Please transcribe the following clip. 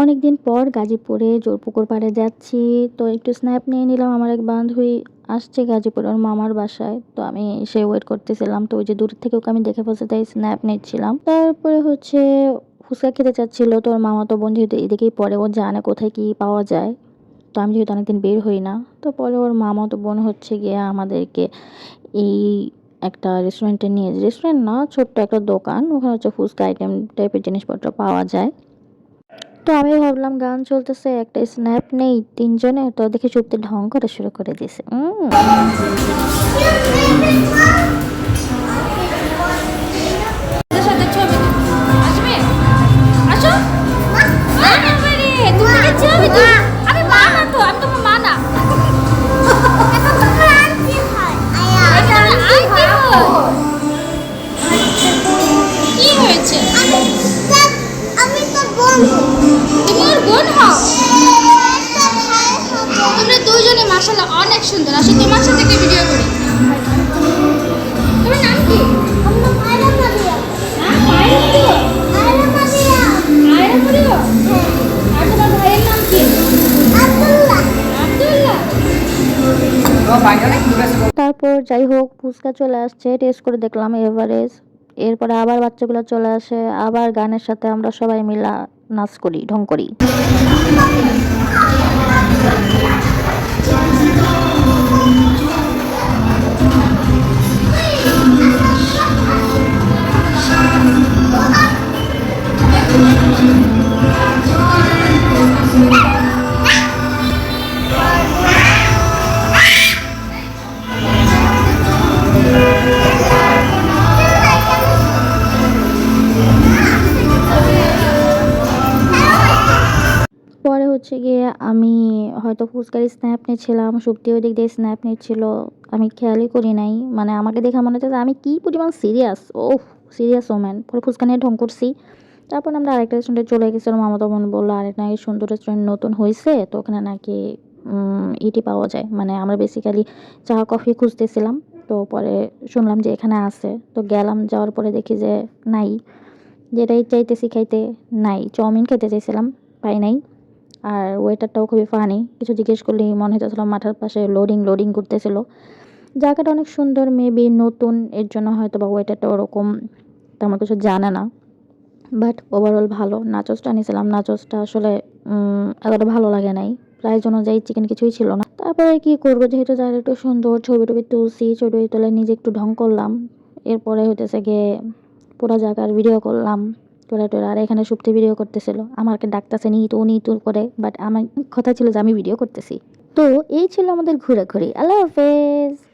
অনেকদিন পর গাজীপুরে জোরপুকুর পাড়ে যাচ্ছি, তো একটু স্ন্যাপ নিয়ে নিলাম আমার এক বান্ধবী আসছে গাজীপুরে ওর মামার বাসায়, তো আমি সে ওয়েট করতেছিলাম, তো ওই যে দূর থেকে ওকে আমি দেখে ফেলছে তাই স্ন্যাপ নিচ্ছিলাম। তারপরে হচ্ছে ফুচকা খেতে চাচ্ছিল, তো ওর মামা তো বোন যেহেতু এদিকেই পরে ও জানে কোথায় কি পাওয়া যায়, তো আমি যেহেতু অনেকদিন বের হই না, তো পরে ওর মামা তো বোন হচ্ছে গিয়ে আমাদেরকে এই একটা রেস্টুরেন্টে নিয়ে রেস্টুরেন্ট না, ছোট্ট একটা দোকান, ওখানে হচ্ছে ফুচকা আইটেম টাইপের জিনিসপত্র পাওয়া যায়। তো আমি ভাবলাম, গান চলতেছে, একটা স্ন্যাপ নেই, তিনজনে, তো দেখে চুপতে ঢং করে শুরু করে দিয়েছে। অনেক সুন্দর। তোমার সাথে ভিডিও করি। তোমার নাম কি? তারপর যাই হোক, ফুচকা চলে আসছে টেস্ট করে দেখলাম এভারেজ এরপরে আবার বাচ্চাগুলো চলে আসে, আবার গানের সাথে আমরা সবাই মিলা নাচ করি, ঢং করি। হচ্ছে গিয়ে আমি হয়তো ফুচকার স্ন্যাপ নিচ্ছিলাম সুপ্তি ওই দিক দিয়ে স্ন্যাপ নিচ্ছিল, আমি খেয়ালই করি নাই। মানে আমাকে দেখে মনে হচ্ছে আমি কি পরিমাণ সিরিয়াস ওহ সিরিয়াস ওম্যান পরে ফুচকা নিয়ে ঢং করছি। তারপর আমরা আরেকটা রেস্টুরেন্টে চলে গেছিলাম মামা বোন বলল আরেক নাকি সুন্দর রেস্টুরেন্ট নতুন হয়েছে তো ওখানে নাকি ইটি পাওয়া যায়। মানে আমরা বেসিক্যালি চা কফি খুঁজতেছিলাম, তো পরে শুনলাম যে এখানে আছে। তো গেলাম, যাওয়ার পরে দেখি যে নাই। যেটাই চাইতেছি খাইতে, নাই। চাউমিন খেতে চাইছিলাম, পাই নাই। আর ওয়েটারটাও খুবই ফানি কিছু জিজ্ঞেস করলেই মনে হইতেছিল মাথার পাশে লোডিং লোডিং করতেছিল। জায়গাটা অনেক সুন্দর মেবি নতুন, এর জন্য হয়তো বা ওয়েটারটা ওরকম, তেমন কিছু জানে না। বাট ওভারঅল ভালো। নাচসটা নিয়েছিলাম নাচসটা আসলে এতটা ভালো লাগে নাই। প্রাইস অনুযায়ী চিকেন কিছুই ছিল না। তারপরে কি করব? যেহেতু জায়গাটা একটু সুন্দর ছবি টবি তুলছি ছবি তুলে নিজে একটু ঢং করলাম। এরপরে হইতেছে গিয়ে পুরো জায়গার ভিডিও করলাম। তোরা টোরা আর এখানে সুপ্তি ভিডিও করতেছিল। আমাকে ডাকতেছে নি তো নি তুল করে। বাট আমার কথা ছিল যে আমি ভিডিও করতেছি। তো এই ছিল আমাদের ঘোরাঘুরি। আল্লাহ হাফেজ।